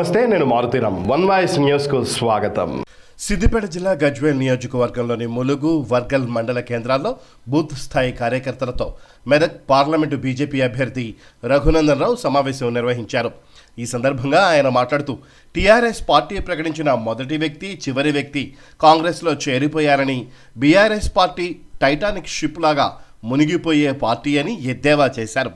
నమస్తే నేను Maruthi Ram one voice న్యూస్కు స్వాగతం. సిద్దిపేట జిల్లా గజ్వేల్ నియోజకవర్గంలోని ములుగు వర్గల్ మండల కేంద్రాల్లో బూత్ స్థాయి కార్యకర్తలతో మెదక్ పార్లమెంటు బీజేపీ అభ్యర్థి రఘునందన్ రావు సమావేశం నిర్వహించారు. ఈ సందర్భంగా ఆయన మాట్లాడుతూ టీఆర్ఎస్ పార్టీ ప్రకటించిన మొదటి వ్యక్తి చివరి వ్యక్తి కాంగ్రెస్లో చేరిపోయారని బీఆర్ఎస్ పార్టీ టైటానిక్ షిప్ లాగా మునిగిపోయే పార్టీ అని ఎద్దేవా చేశారు.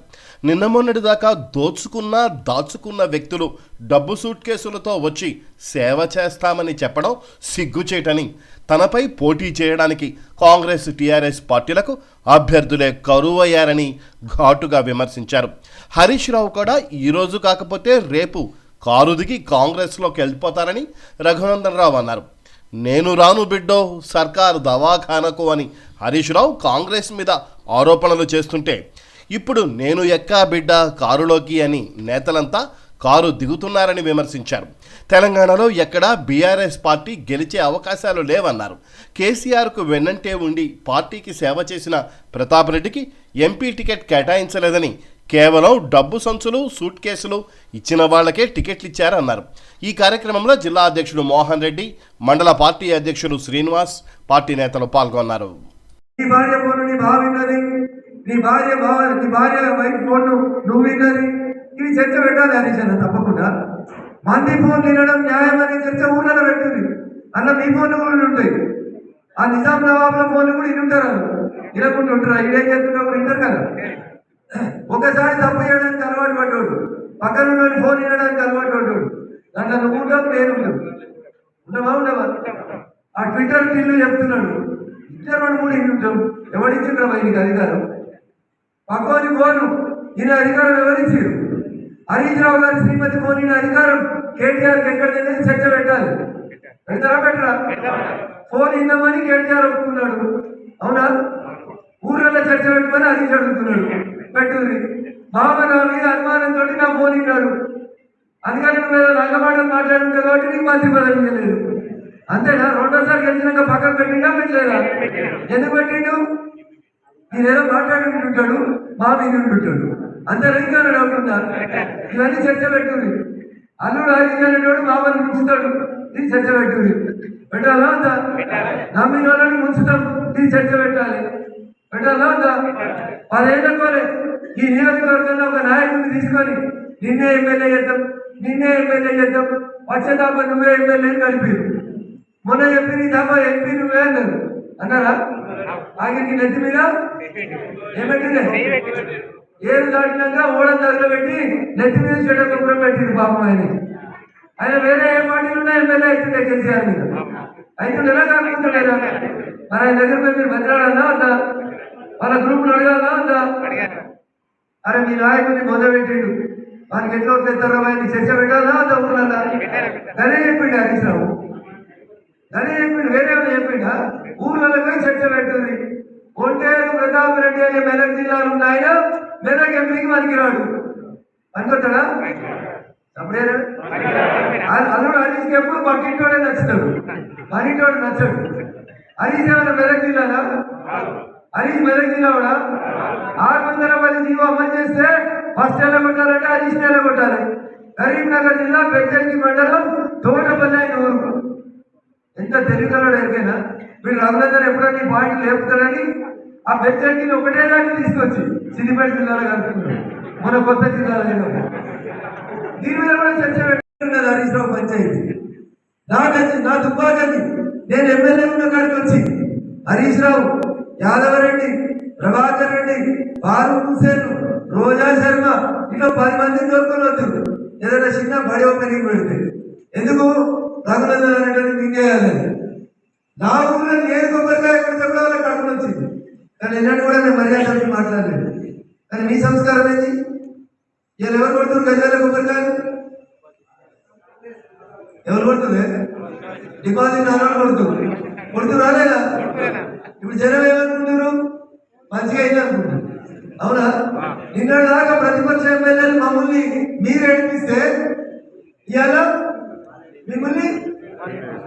నిన్న మొన్నటి దాకా దోచుకున్న దాచుకున్న వ్యక్తులు డబ్బు సూట్ కేసులతో వచ్చి సేవ చేస్తామని చెప్పడం సిగ్గుచేటని తనపై పోటీ చేయడానికి కాంగ్రెస్ టీఆర్ఎస్ పార్టీలకు అభ్యర్థులే కరువయ్యారని ఘాటుగా విమర్శించారు. హరీష్ రావు కూడా ఈరోజు కాకపోతే రేపు కారు దిగి కాంగ్రెస్లోకి వెళ్ళిపోతారని రఘునందన్ రావు అన్నారు. నేను రాను బిడ్డో సర్కారు దవాఖానకు అని హరీష్ రావు కాంగ్రెస్ మీద ఆరోపణలు చేస్తుంటే ఇప్పుడు నేను ఎక్కా బిడ్డ కారులోకి అని నేతలంతా కారు దిగుతున్నారని విమర్శించారు. తెలంగాణలో ఎక్కడా బీఆర్ఎస్ పార్టీ గెలిచే అవకాశాలు లేవన్నారు. కేసీఆర్కు వెన్నంటే ఉండి పార్టీకి సేవ చేసిన ప్రతాప్ రెడ్డికి ఎంపీ టికెట్ కేటాయించలేదని కేవలం డబ్బు సంచులు సూట్ కేసులు ఇచ్చిన వాళ్ళకే టికెట్లు ఇచ్చారన్నారు ఈ కార్యక్రమంలో జిల్లా అధ్యక్షుడు మోహన్ రెడ్డి మండల పార్టీ అధ్యక్షుడు శ్రీనివాస్ పార్టీ నేతలు పాల్గొన్నారు. నీ భార్య భావ నీ భార్య వైపు ఫోన్ను నువ్వు విన్నది ఇవి చర్చ పెట్టాలి హరీష్ తప్పకుండా. మంది ఫోన్ తినడం న్యాయం అనే చర్చ ఊర్లలో పెట్టింది అన్న మీ ఫోన్లు కూడా ఉంటాయి. ఆ నిజాం నవాబుల ఫోన్లు కూడా ఇనుంటారు వినకుండా ఉంటారు. ఈడేం చేస్తున్నప్పుడు వింటారు కదా. ఒకసారి తప్పు చేయడానికి అలవాటు పడ్డాడు. పక్కన ఉన్న ఫోన్ వినడానికి అలవాటు పడ్డాడు. దాంట్లో నువ్వు ఉంటావు నేను ఉండవా ఉండవా? ఆ ట్విట్టర్ టీలు చెప్తున్నాడు. ఇద్దరు మూడు ఇంటుంటాం ఎవరిచ్చిండ్రా ఆయనకి అధికారం? పక్కోని కోను ఈయన అధికారం వివరించారు హరీష్ రావు గారి శ్రీమతి కోని అధికారం కేటీఆర్కి ఎక్కడ తెలియదు చర్చ పెట్టాలి. పెడతారా పెట్టరా? ఫోన్ ఇందామని కేటీఆర్ ఒప్పుకున్నాడు. అవునా? ఊర్లలో చర్చ పెట్టమని హరీష్ అడుగుతున్నాడు. పెట్టుది బాబా నా మీద అనుమానంతో నా ఫోన్ ఇన్నాడు. అందుకని నువ్వు ఏదో రంగమాటలు మాట్లాడుంటే కాబట్టి నీకు మంత్రి పదవి ఇవ్వలేదు. అంతేనా? రెండోసారి గెలిచినాక పక్కన పెట్టిండా పెట్టలేదా? ఎందుకు పెట్టిండు? నేనేదో మాట్లాడుకుంటుంటాడు మా మీద ఉంటుంటాడు. అంతే ఇంకా డౌట్ ఉందా ఇవన్నీ చర్చ పెట్టుంది అల్లుడు హరీష్ అనేటోడు మామని ముంచుతాడు ఇది చర్చ పెట్టుంది పెట్టాలా ఉందా నమ్మిన వాళ్ళని ముంచుతాం ఇది చర్చ పెట్టాలి. పెట్టాలా ఉందా పదేళ్ళ కోరే ఈ నియోజకవర్గంలో ఒక నాయకుడిని తీసుకొని నిన్నే ఎమ్మెల్యే చేద్దాం నిన్నే ఎమ్మెల్యే చేద్దాం. వచ్చేదాకా నువ్వే ఎమ్మెల్యే కలిపి మొన్న చెప్పి నీ దాకా ఎంపీ నువ్వే అన్నారు. అన్నారా? ఆఖరికి నెత్తి మీద? ఏమంటే ఏడు దాటినాక ఓడం దగ్గర పెట్టి నెత్తి మీద చెడ్డ కూడా పెట్టింది పాపం ఆయన. ఆయన వేరే ఏ పార్టీలు ఉన్నాయి ఎమ్మెల్యే అవుతుండే కేసీఆర్ మీద. అయితే ఎలా మరి ఆయన దగ్గర పోయి మీరు బతిరాడన్నా వద్దా వాళ్ళ గ్రూప్ అడగాలా వద్దా అరే మీ నాయకుడిని మొదలు పెట్టిండు. వానికి ఎట్లా తెస్తారో ఆయన చర్చ పెట్టాలా వద్దా ఊళ్ళన్నా అదే చెప్పిండు హరీష్ రావు అదే చెప్పిండు వేరే ఏమైనా చెప్పిండా ఊర్లలో పోయి చర్చ పెట్టుంది ఒంటేరు ప్రతాప్ రెడ్డి అనే ఉంది ఆయన మెదక్ ఎంపీకి పనికిరాడు పనికొస్తాడా? అప్పుడేనా అల్లుడు హరీష్కి ఎప్పుడు పక్కింటోడే నచ్చుతాడు. పనిటోడు నచ్చడు. హరీష్ ఏమైనా మెదక్ జిల్లానా? హరీష్ మెదక్ జిల్లాడా ఆరు వందల పది జీవో అమలు చేస్తే ఫస్ట్ ఎలా కొట్టాలంటే హరీష్ నెల కొట్టాలి? కరీంనగర్ జిల్లా పెద్దకి మండలం తోటపల్లి అయిన ఊరు. ఎంత తెలుగులో ఎరికైనా వీళ్ళు రఘునందన్ ఎప్పుడైనా ఈ పాయింట్ లేపుతాడని ఆ బెంచర్కి ఒకటే దాన్ని తీసుకొచ్చి సిద్దిపేట జిల్లాలో కలుపుతున్నాడు మన కొత్త జిల్లాలో దీని మీద కూడా చర్చ పెట్టుకున్నది హరీష్ రావు పంచాయతీ. నాకచ్చి నా దుబ్బాకని నేను ఎమ్మెల్యే ఉన్న కాడికి వచ్చి హరీష్ రావు యాదవరెడ్డి ప్రభాకర్ రెడ్డి ఫారూక్ హుసేన్ రోజా శర్మ ఇట్లా పది మందిని దొరుకుని వద్దు ఏదైనా చిన్న బడి ఓపెనింగ్ పెడితే. ఎందుకు? రఘునందన్ అనేటువంటి నా ఊళ్ళో నేను కొబ్బరికాయ కొడితే కూడా వాళ్ళకి కడుపు వచ్చింది. కానీ ఎన్నడూ కూడా నేను మర్యాద మాట్లాడలేదు. కానీ మీ సంస్కారం ఏంటి ఇవాళ ఎవరు కొడుతున్నారు? గజాల కొబ్బరికాయలు ఎవరు కొడుతుంది డిపాజిట్ నాలుగు కొడుతుంది కొడుతు రాలేదా ఇప్పుడు జనం ఏమనుకుంటున్నారు? మంచిగా అయింది అనుకుంటున్నారు. అవునా? నిన్న దాకా ప్రతిపక్ష ఎమ్మెల్యేలు మమ్మల్ని మీరు ఏడిపిస్తే ఇవాళ మిమ్మల్ని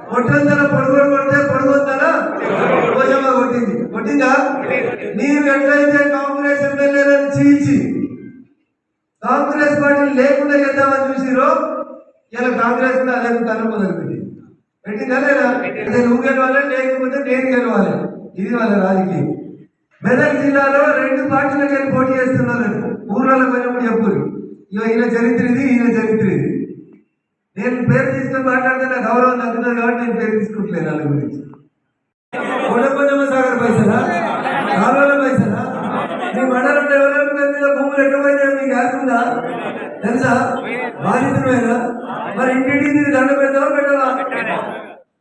కొట్టంతల పొడుగు కొడితే లేకుండా చేద్దామని చూసిరో? ఇలా కాంగ్రెస్ పెట్టి పెట్టిందా. లేదా? నువ్వు గెలవాలి లేకపోతే నేను గెలవాలి. ఇది వాళ్ళ రాజకీయం. మెదక్ జిల్లాలో రెండు పార్టీలకు వెళ్ళి పోటీ చేస్తున్నారు. ఊర్లలో పోయినప్పుడు చెప్పురు ఇక ఈయన చరిత్ర ఇది ఈయన చరిత్ర ఇది. నేను పేరు తీసుకొని మాట్లాడితే నాకు గౌరవం తగ్గుతుంది కాబట్టి నేను పేరు తీసుకుంటలేను వాళ్ళ గురించి. కొండపంచమ సాగర్ పైసలా? కాలువల పైసలా? మీ మండలం డెవలప్మెంట్ మీద భూములు ఉందా? తెలుసా? బాధితుడేనా మరి ఇంటింటికి దండ పెడతావా పెట్టాలా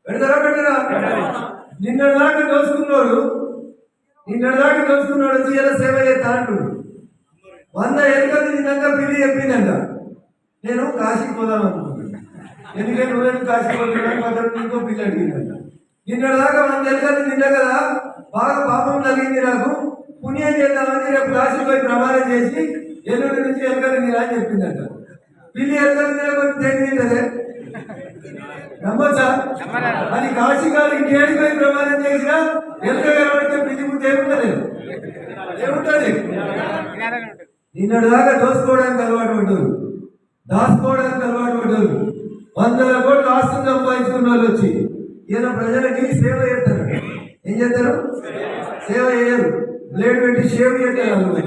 పెడతారా పెట్టరా నిన్న దాకా దోసుకున్నాడు నిన్న దాకా దోసుకున్నాడు వచ్చి ఇలా సేవ చేస్తా అంటున్నాడు వంద ఎలుకలు తిన్నాక పిల్లి చెప్పిందంట. నేను కాశీకి పోదాం ఎందుకంటే నువ్వేం కాశీకి పోతున్నాను పక్కన ఇంకో పిల్లి అడిగిందంట. నిన్న దాకా వంద ఎలుకలు నిన్న కదా బాగా పాపం కలిగింది నాకు. పుణ్యం చేద్దామని రేపు కాశీకి పోయి ప్రమాణం చేసి ఎల్లుండి నుంచి ఎలుకలు అని చెప్పిందంట. పిల్లి ఎలుకలు తినకపోతే దేని తింటదే నమ్మచ్చా? అది కాశీ కాదు ఇంకేడికి పోయి ప్రమాణం చేసినా ఎలుక కనబడితే పిల్లి ముందు ఏముంటది ఏముంటది నిన్నటి దాకా దోసుకోవడానికి అలవాటు పడ్డారు. దాచుకోవడానికి అలవాటు పడ్డారు. వందల కోట్లు ఆస్తులు సంపాదించుకున్న వాళ్ళు వచ్చి ఈయన ప్రజలకి సేవ చేస్తారు. ఏం చేస్తారు? సేవ చేయరు. బ్లేడ్ పెట్టి షేవ్ చేస్తారు వాళ్ళు.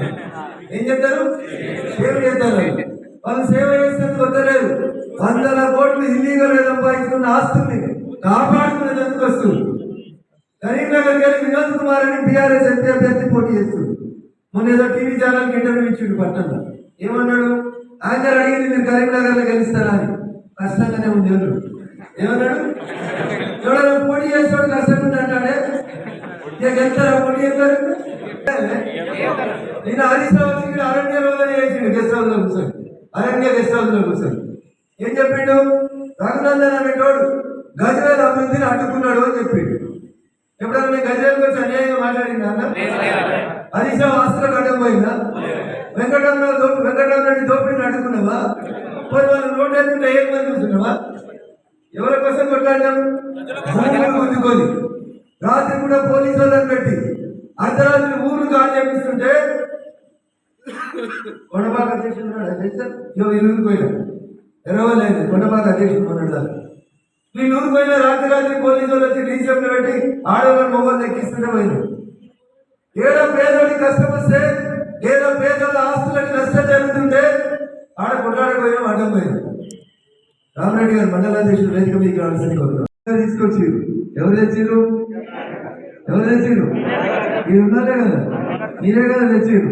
ఏం చెప్తారు సేవ చేస్తారు. వాళ్ళు. సేవ చేసినందుకు వద్దలేదు వందల కోట్లు ఇల్లీగల్గా సంపాదించుకున్న ఆస్తుల్ని కాపాడుకునేందుకు వస్తుంది. కరీంనగర్ గారి వినోద్ కుమార్ అని బీఆర్ఎస్ ఎంపీ అభ్యర్థి పోటీ చేస్తుంది. మొన్న ఏదో టీవీ ఛానల్కి ఇంటర్వ్యూ ఇచ్చిండు పట్టణంలో. ఏమన్నాడు? యాంకర్ అడిగింది మీరు కరీంనగర్లో గెలుస్తారా అని. కష్టంగానే ఉంది ఏమన్నాడు? ఎవడన్నా పోటీ చేస్తాడు కష్టంగా ఉంది అంటాడే ఇక గెలుస్తారా పోటీ చేస్తారు నిన్న హరీష్ రావు ఇక్కడ అరణ్యంలోనే వేసిండు గెస్ట్ హౌస్ కూర్చొని అరణ్య గెస్ట్ హౌస్ కూర్చొని ఏం చెప్పిండు? రఘునందన్ అనేటోడు గజరాజ్ అభివృద్ధిని అడ్డుకున్నాడు అని చెప్పిండు. ఎప్పుడన్నా నేను గజరాజ్ గురించి అన్యాయంగా మాట్లాడిందా అన్న? హరీష్ రావు ఆస్తులకు అడ్డం పోయిందా? వెంకటరామరావు దోపి వెంకటరామరెడ్డి దోపిడిని అడ్డుకున్నావా? పోయి వాళ్ళు నోట్ వేసుకుంటే ఏం మంది చూస్తున్నావా? ఎవరి కోసం కొట్లాడినాం భూములు గుంజుకొని రాత్రి కూడా పోలీసు వాళ్ళని పెట్టి అర్ధరాత్రి ఊరు కాల్ చేపిస్తుంటే కొండపాక అధ్యక్షుడు ఉన్నాడు? తెలుసా ఇవ్వ ఇల్లు పోయినా. ఎరవలేదు కొండపాక అధ్యక్షుడు ఉన్నాడు వీళ్ళు ఊరు పోయిన రాత్రి రాత్రి పోలీసు వాళ్ళు వచ్చి డీసీఎంలో పెట్టి ఆడవాళ్ళని మొబైల్ ఎక్కిస్తుంటే పోయినా. ఏదో పేదోడి కష్టం వస్తే ఏదో పేదోళ్ళ ఆస్తులకి నష్టం జరుగుతుంటే ఆడ కొట్లాడకపోయినా అడ్డం పోయింది రామరెడ్డి గారు మండలాధ్యక్షుడు వేదిక మీకు రావాల్సింది కోరుతున్నాం. తీసుకొచ్చి? ఎవరు తెచ్చిరు ఎవరు తెచ్చిరు మీరు ఉన్నారే కదా? మీరే కదా తెచ్చిరు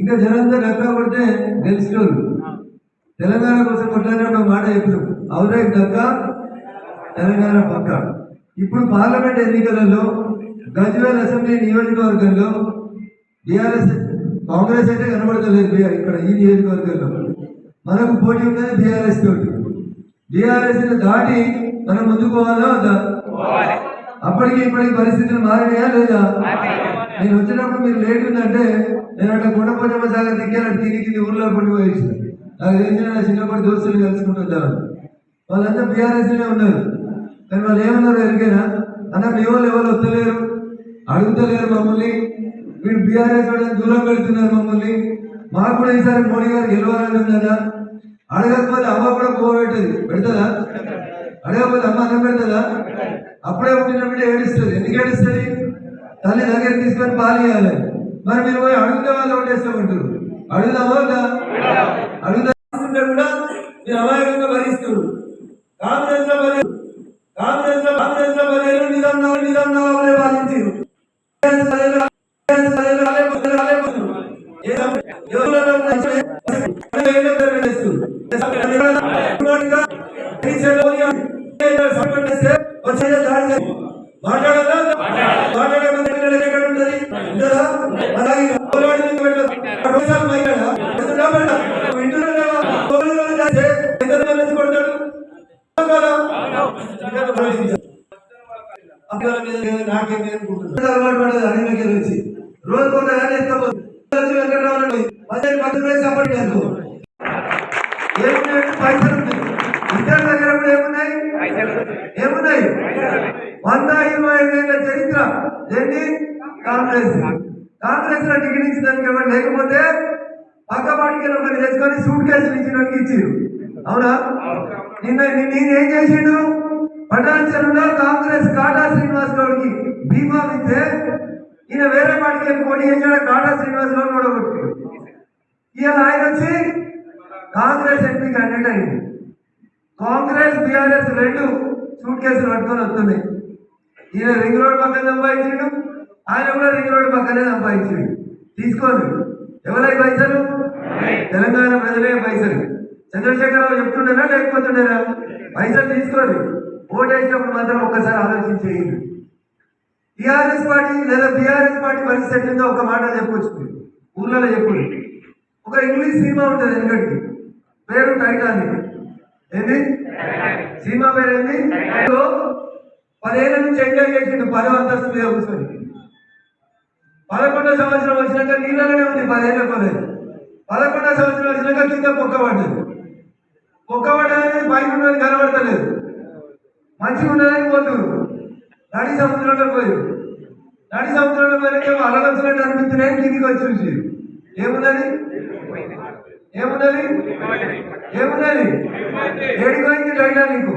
ఇంకా జనంతా డక్కా కొడితే గెలిచినోళ్ళు. తెలంగాణ కోసం కొట్లాడినప్పుడు ఒక మాట చెప్పినాం. అవురే డక్కా తెలంగాణ పక్క. ఇప్పుడు పార్లమెంట్ ఎన్నికలలో గజ్వేల్ అసెంబ్లీ నియోజకవర్గంలో బీఆర్ఎస్ కాంగ్రెస్ అయితే కనబడతలేదు ఇక్కడ ఈ నియోజకవర్గంలో. మనకు పోటీ ఉన్నది బీఆర్ఎస్ తోటి. బీఆర్ఎస్ దాటి మనం ముందుకు పోవాలా వద్దా? అప్పటికి ఇప్పటికి పరిస్థితులు మారినాయా లేదా? నేను వచ్చినప్పుడు మీరు లేట్ ఉందంటే నేను అట్లా కొండపోచమ్మ సాగర్ దిక్కాలంటే తిరిగి కింది ఊర్లో పడి పోయింది నాకు తెలిసిన నా చిన్నప్పటి దోస్తులు కలుసుకుంటుంటారు వాళ్ళంతా బీఆర్ఎస్లోనే ఉన్నారు. కానీ వాళ్ళు ఏమన్నారు ఎరికైనా? అన్న మీ వాళ్ళు ఎవరు వస్తలేరు? అడుగుతలేరు మమ్మల్ని. వీడు బీఆర్ఎస్ వాళ్ళని దూరం పెడుతున్నారు మమ్మల్ని. మాకు కూడా ఈసారి మోడీ గారు గెలవాలని ఉందన్నా అడగకపోతే అమ్మ కూడా పోగొట్టేది పెడతదా? అడగకపోతే అమ్మ అన్నం పెడతదా? అప్పుడే పుట్టినప్పుడే ఏడుస్తుంది. ఎందుకు ఏడుస్తుంది? తల్లి దగ్గర తీసుకొని పాలు ఇవ్వాలి. మరి మీరు పోయి అడుగుతే వాళ్ళు ఓటేస్తామంటారు అడుగుదామా రోజు కొంత వెంకటరావు పదిహేను పది సపోర్ట్ అనుకో ఏమున్నాయి? పైసలు ఉన్నాయి ఇద్దరి దగ్గర కూడా ఏమున్నాయి? ఏమున్నాయి వంద ఇరవై ఐదేళ్ళ చరిత్ర. ఏంటి కాంగ్రెస్. కాంగ్రెస్లో టికెట్ ఇచ్చినానికి ఎవరు లేకపోతే పక్క పాటికి ఒకరిని తెచ్చుకొని సూట్ కేసులు ఇచ్చినట్టు ఇచ్చిండు అవునా? నిన్న నిన్న ఏం చేసిండు? పటాన్చెరులో కాంగ్రెస్ కాటా శ్రీనివాస్ గౌడ్కి బీమా ఇస్తే ఈయన వేరే పార్టీకి పోటీ చేసాడు కాటా శ్రీనివాస్ గౌడ్ ఓడగొట్టాడు ఇవాళ ఆయన వచ్చి కాంగ్రెస్ ఎంపీ క్యాండిడేట్ అయింది కాంగ్రెస్ బీఆర్ఎస్ రెండు సూట్ కేసులు పట్టుకొని వస్తున్నాయి. ఈయన రింగ్ రోడ్ పక్కన సంపాదించిండు ఆయన కూడా రింగ్ రోడ్ పక్కనే సంపాదించింది తీసుకోండి. ఎవరై పైసలు? తెలంగాణ ప్రజలే పైసలు. చంద్రశేఖరరావు చెప్తుండేనా లేకపోతుండేనా? పైసలు తీసుకోండి. ఓటేసినప్పుడు మాత్రం ఒక్కసారి ఆలోచించేయండి టీఆర్ఎస్ పార్టీ లేదా బీఆర్ఎస్ పార్టీ పరిస్థితి ఎట్లుందో ఒక మాట చెప్పొచ్చు. ఊర్లలో చెప్పుడు. ఒక ఇంగ్లీష్ సినిమా ఉంటుంది ఎందుకంటే పేరు టైటానిక్. ఏంది? సినిమా పేరు ఏంది? పదేళ్ళ నుంచి ఎంజాయ్ చేసిండు పదో అంతస్తు మీద కూర్చొని. పదకొండో సంవత్సరం వచ్చినాక నీళ్ళలోనే ఉంది పదేళ్ళ పదేళ్ళు పదకొండో సంవత్సరం వచ్చినాక కింద పొక్క పడ్డది. పొక్క పడ్డది పైన ఉన్నది కనబడతలేదు. మంచిగా ఉన్నదని పోతున్నారు నడి సముద్రంలో పోయి. నడి సముద్రంలో పోయినాక అలలు అనిపిస్తున్నాయి కిందికి వచ్చి చూసి. ఏమున్నది? ఏమున్నది? ఏమున్నది? ఏడిపోయింది టైటానిక్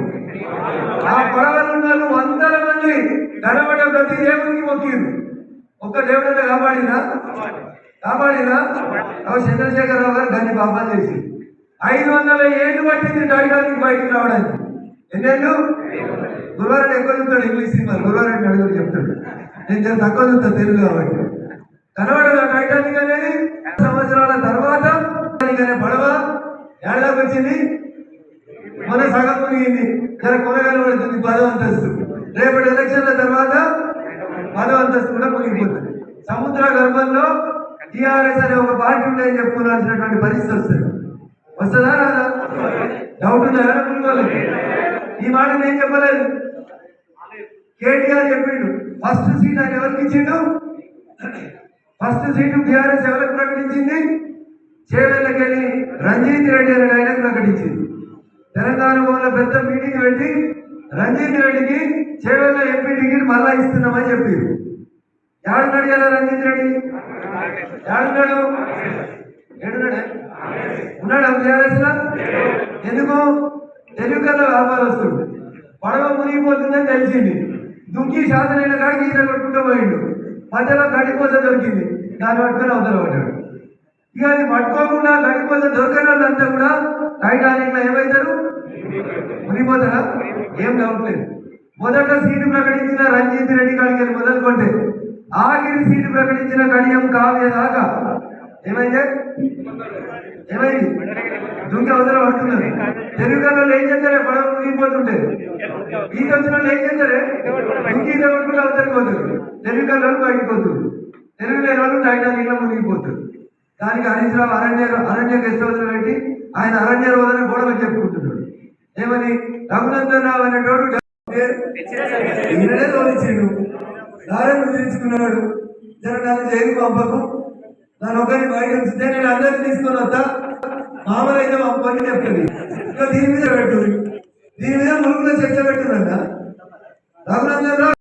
ఆ పడవలు ఉన్న వందల మంది కనబడే ప్రతి దేవునికి మొక్కిరు. ఒక్క దేవుడు కాపాడినా? కాపాడినా? చంద్రశేఖరరావు గారు దాన్ని పాపం చేసి ఐదు వందల ఏళ్ళు పట్టింది టైటానిక్ బయటకు రావడానికి. ఎన్నేళ్ళు? గురువారం ఎక్కువ చెప్తాడు ఇంగ్లీష్ సినిమా. గురువారం అడుగులు చెప్తాడు. నేను చాలా తక్కువ చెప్తాను తెలుగు కాబట్టి. కనబడదు టైటానిక్ అనేది. సంవత్సరాల తర్వాత అనే పడవ ఏడాదికి వచ్చింది. మన సగం మునిగింది. జర కొనగానే పడుతుంది అంతస్తు రేపటి ఎలక్షన్ల తర్వాత పదో అంతస్తు కూడా మునిగిపోతుంది. సముద్ర గర్భంలో టిఆర్ఎస్ అనే ఒక పార్టీ ఉందని చెప్పుకోవాల్సినటువంటి పరిస్థితి వస్తుంది. వస్తుందా రాదా? డౌట్ ఉందా? ఈ మాట నేను చెప్పలేదు. కేటీఆర్ చెప్పిండు. ఫస్ట్ సీట్ ఆయన ఎవరికి ఇచ్చిండు? ఫస్ట్ సీటు టీఆర్ఎస్ ఎవరికి ప్రకటించింది? చేవెళ్ళకెళ్ళి రంజిత్ రెడ్డి అనే ఆయనకు ప్రకటించింది. తెలంగాణ వాళ్ళ పెద్ద మీటింగ్ పెట్టి రంజిత్ రెడ్డికి చేవెళ్ళ ఎంపీ టికెట్ మళ్ళా ఇస్తున్నామని చెప్పారు. ఎవడున్నాడు కదా రంజిత్ రెడ్డి? ఎవడున్నాడు ఏడున్నాడే ఉన్నాడు? బీఆర్ఎస్ ఎందుకు? తెలుగు కన్నా వస్తుంది. పడవ మునిగిపోతుందని తెలిసింది. దుక్కి శాతనైన కాడికి ఈత కొట్టుకుంటూ పోయిండు. మధ్యలో గడిపోత దొరికింది. దాన్ని పట్టుకొని అవతల పడ్డాడు. ఇక అది పట్టుకోకుండా గడిపోత దొరకని వాళ్ళంతా కూడా టైటానిక్లో ఏమవుతారు? మునిగిపోతారా? ఏం డౌట్ లేదు. మొదట సీటు ప్రకటించిన రంజిత్ రెడ్డి కాడికి వెళ్ళి మొదలుకొంటే ఆఖరి సీటు ప్రకటించిన కడియం కావ్య దాకా. ఏమైంది? ఏమైంది? దుంకి అవతల పడుతున్నారు. తెలుగు ఏం చేస్తారే పడవ మునిగిపోతుంటే. ఈత వచ్చిన వాళ్ళు ఏం చేస్తారే దుంకి ఈత కొట్టుకుంటే అవతలకి పోతారు తెలుగు కన్నా వాళ్ళు బయటకు పోతారు తెలుగు లేని వాళ్ళు టైటానిక్లో మునిగిపోతుంది దానికి హరీష్ రావు అరణ్య అరణ్య గెస్ట్ హౌస్ పెట్టి ఆయన అరణ్య రోజున గొడవ చెప్పుకుంటున్నాడు. ఏమని? రఘునందన్ రావు అనేటోడు వచ్చిండు. తోలించిండు దారం తీర్చుకున్నాడు జర నన్ను జైలు పంపకు. నన్ను ఒకరిని బయట ఉంచితే నేను అందరిని తీసుకొని వస్తా. మామూలైతే పంపని చెప్తుంది ఇంకా దీని మీద పెట్టు దీని మీద మురుగులో చర్చ పెట్టుదంట రఘునందన్ రావు